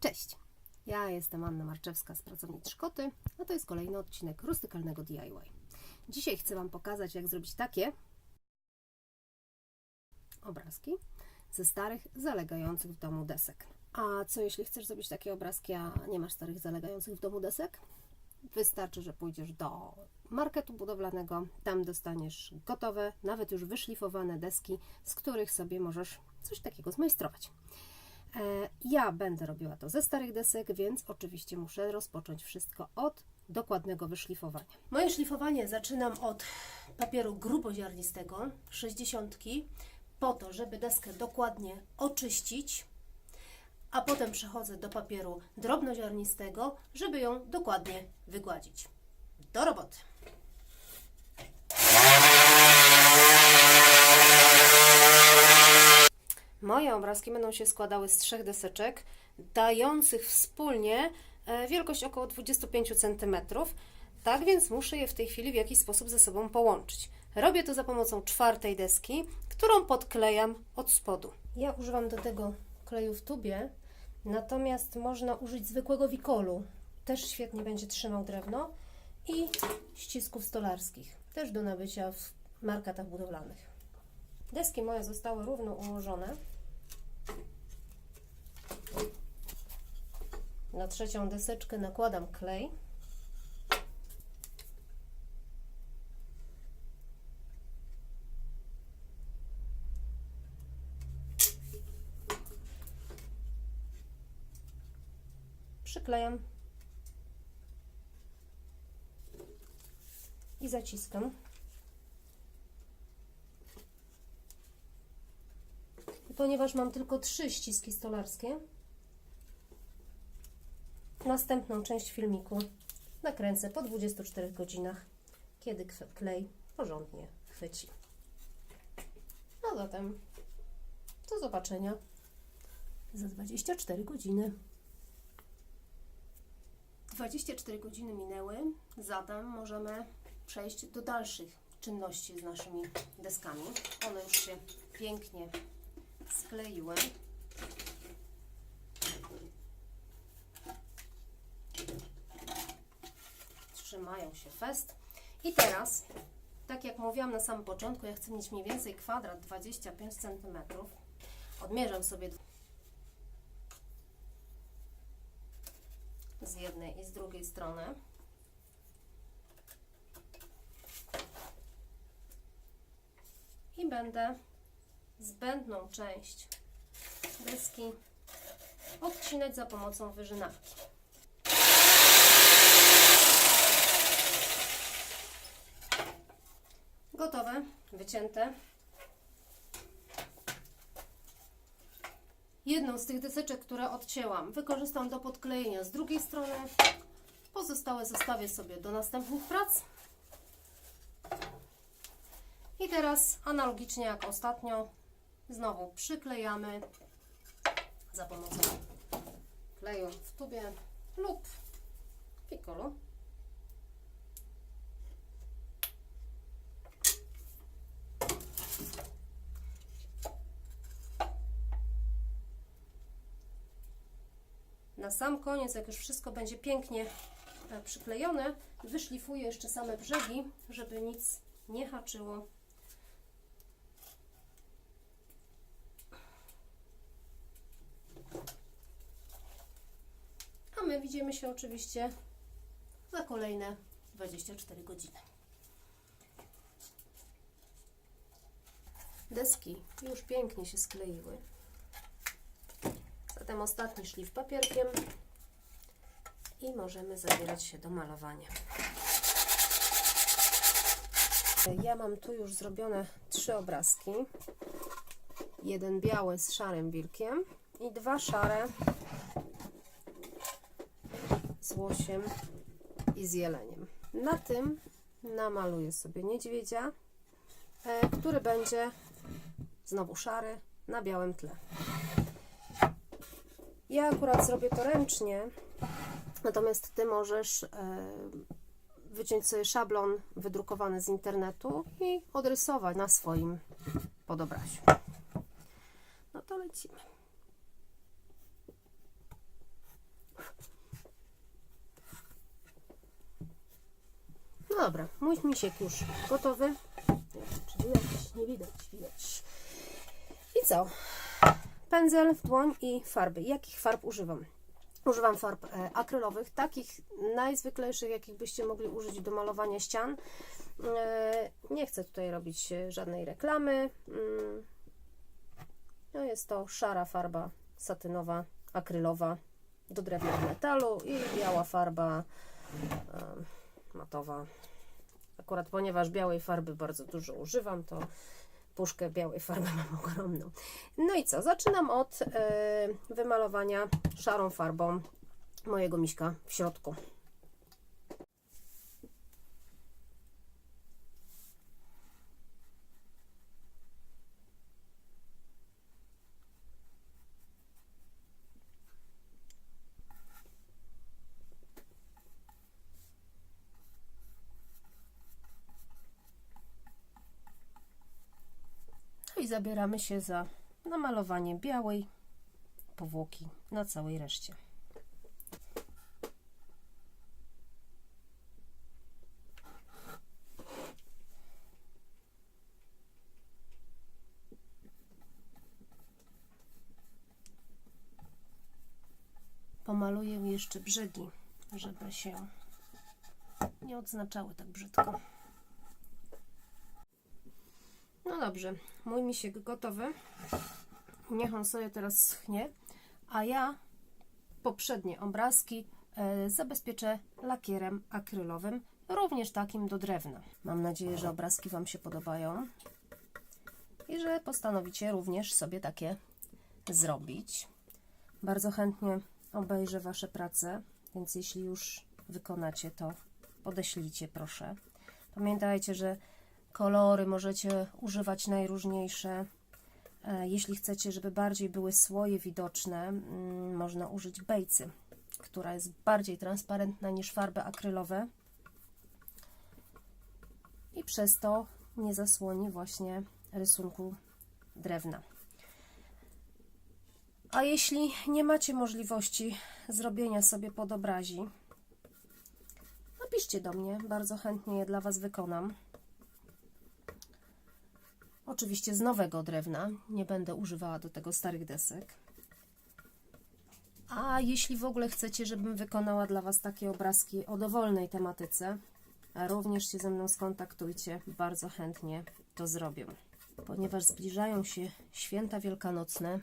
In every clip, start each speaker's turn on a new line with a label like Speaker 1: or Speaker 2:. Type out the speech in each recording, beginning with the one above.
Speaker 1: Cześć! Ja jestem Anna Marczewska z Pracowni Szkoty, a to jest kolejny odcinek rustykalnego DIY. Dzisiaj chcę Wam pokazać, jak zrobić takie obrazki ze starych, zalegających w domu desek. A co jeśli chcesz zrobić takie obrazki, a nie masz starych, zalegających w domu desek? Wystarczy, że pójdziesz do marketu budowlanego, tam dostaniesz gotowe, nawet już wyszlifowane deski, z których sobie możesz coś takiego zmajstrować. E, Ja będę robiła to ze starych desek, więc oczywiście muszę rozpocząć wszystko od dokładnego wyszlifowania. Moje szlifowanie zaczynam od papieru gruboziarnistego 60 po to, żeby deskę dokładnie oczyścić, a potem przechodzę do papieru drobnoziarnistego, żeby ją dokładnie wygładzić. Do roboty! Moje obrazki będą się składały z trzech deseczek, dających wspólnie e, wielkość około 25 cm. Tak więc muszę je w tej chwili w jakiś sposób ze sobą połączyć. Robię to za pomocą czwartej deski, którą podklejam od spodu. Ja używam do tego kleju w tubie, natomiast można użyć zwykłego wikolu. Też świetnie będzie trzymał drewno i ścisków stolarskich, też do nabycia w marketach budowlanych. Deski moje zostały równo ułożone. Na trzecią deseczkę nakładam klej. Przyklejam i zaciskam. Ponieważ mam tylko trzy ściski stolarskie, następną część filmiku nakręcę po 24 godzinach, kiedy klej porządnie chwyci. A zatem do zobaczenia za 24 godziny. 24 godziny minęły, zatem możemy przejść do dalszych czynności z naszymi deskami. One już się pięknie skleiły. Trzymają się fest. I teraz, tak jak mówiłam na samym początku, ja chcę mieć mniej więcej kwadrat 25 cm. Odmierzam sobie z jednej i z drugiej strony. I będę zbędną część deski odcinać za pomocą wyżynarki. Gotowe, wycięte. Jedną z tych deseczek, które odcięłam, wykorzystam do podklejenia z drugiej strony. Pozostałe zostawię sobie do następnych prac. I teraz analogicznie jak ostatnio, znowu przyklejamy za pomocą kleju w tubie lub pikolu. Na sam koniec, jak już wszystko będzie pięknie e, przyklejone, wyszlifuję jeszcze same brzegi, żeby nic nie haczyło Widzimy się oczywiście za kolejne 24 godziny. Deski już pięknie się skleiły. Zatem ostatni szlif papierkiem i możemy zabierać się do malowania. Ja mam tu już zrobione trzy obrazki. Jeden biały z szarym wilkiem i dwa szare z łosiem i z jeleniem. Na tym namaluję sobie niedźwiedzia, e, który będzie znowu szary na białym tle. Ja akurat zrobię to ręcznie, natomiast Ty możesz e, wyciąć sobie szablon wydrukowany z internetu i odrysować na swoim podobrasiu. No to lecimy. Dobra, mój misiek już gotowy. Czy widać? Nie widać, widać. I co? Pędzel w dłoń i farby. Jakich farb używam? Używam farb e, akrylowych, takich najzwyklejszych, jakich byście mogli użyć do malowania ścian. E, nie chcę tutaj robić e, żadnej reklamy. Mm. No jest to szara farba satynowa, akrylowa do drewna metalu i biała farba matowa. Akurat ponieważ białej farby bardzo dużo używam, to puszkę białej farby mam ogromną. No i co? Zaczynam od e, wymalowania szarą farbą mojego miśka w środku. Zabieramy się za namalowanie białej powłoki na całej reszcie. Pomaluję jeszcze brzegi, żeby się nie odznaczały tak brzydko. No dobrze, mój misiek gotowy. Niech on sobie teraz schnie, a ja poprzednie obrazki e, zabezpieczę lakierem akrylowym, również takim do drewna. Mam nadzieję, że obrazki Wam się podobają i że postanowicie również sobie takie zrobić. Bardzo chętnie obejrzę Wasze prace, więc jeśli już wykonacie to, podeślijcie proszę. Pamiętajcie, że Kolory możecie używać najróżniejsze. E, Jeśli chcecie, żeby bardziej były słoje widoczne, mm, można użyć bejcy, która jest bardziej transparentna niż farby akrylowe i przez to nie zasłoni właśnie rysunku drewna. A jeśli nie macie możliwości zrobienia sobie podobrazi, napiszcie do mnie, bardzo chętnie je dla Was wykonam. Oczywiście z nowego drewna, nie będę używała do tego starych desek. A jeśli w ogóle chcecie, żebym wykonała dla Was takie obrazki o dowolnej tematyce, również się ze mną skontaktujcie, bardzo chętnie to zrobię. Ponieważ zbliżają się święta wielkanocne,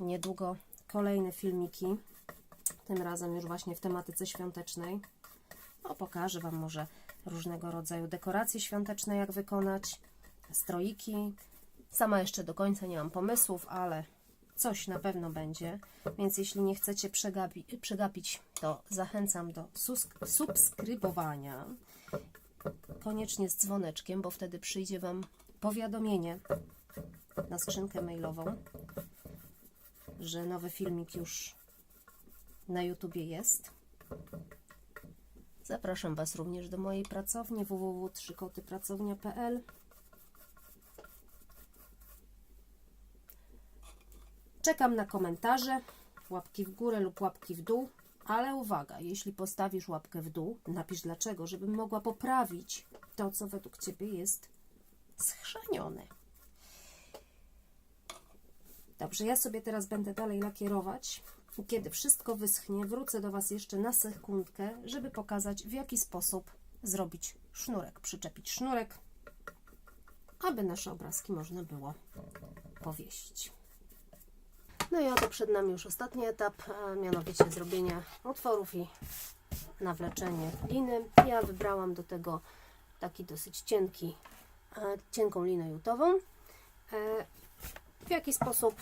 Speaker 1: niedługo kolejne filmiki, tym razem już właśnie w tematyce świątecznej. No, pokażę Wam może różnego rodzaju dekoracje świąteczne, jak wykonać stroiki. Sama jeszcze do końca nie mam pomysłów, ale coś na pewno będzie. Więc jeśli nie chcecie przegapi, przegapić, to zachęcam do subskrybowania. Koniecznie z dzwoneczkiem, bo wtedy przyjdzie Wam powiadomienie na skrzynkę mailową, że nowy filmik już na YouTubie jest. Zapraszam Was również do mojej pracowni www.trzykotypracownia.pl Czekam na komentarze, łapki w górę lub łapki w dół, ale uwaga, jeśli postawisz łapkę w dół, napisz dlaczego, żebym mogła poprawić to, co według Ciebie jest schrzanione. Dobrze, ja sobie teraz będę dalej lakierować. Kiedy wszystko wyschnie, wrócę do Was jeszcze na sekundkę, żeby pokazać, w jaki sposób zrobić sznurek, przyczepić sznurek, aby nasze obrazki można było powiesić. No i oto przed nami już ostatni etap, a mianowicie zrobienie otworów i nawleczenie liny. Ja wybrałam do tego taki dosyć cienki, e, cienką linę jutową. E, W jaki sposób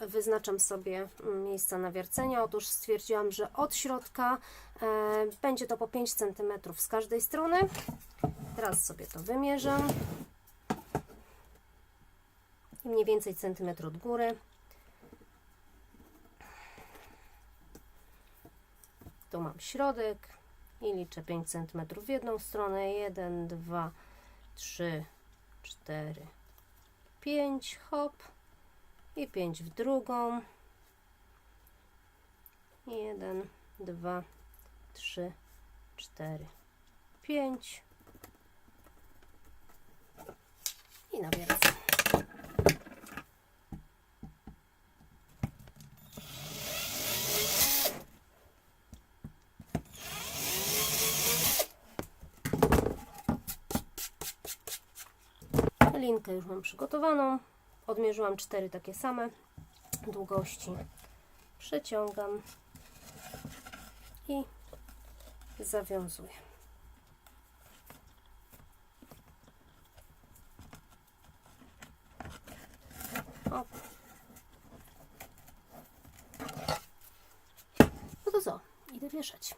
Speaker 1: wyznaczam sobie mm, miejsca nawiercenia? Otóż stwierdziłam, że od środka e, będzie to po 5 cm z każdej strony. Teraz sobie to wymierzam. I mniej więcej centymetr od góry. tu mam środek i liczę 5 cm w jedną stronę. 1, 2, 3, 4, 5 hop. I 5 w drugą. 1, 2, 3, 4, 5 i nawracam Linkę już mam przygotowaną. Odmierzyłam cztery takie same długości. Przeciągam i zawiązuję. No to co? Idę wieszać.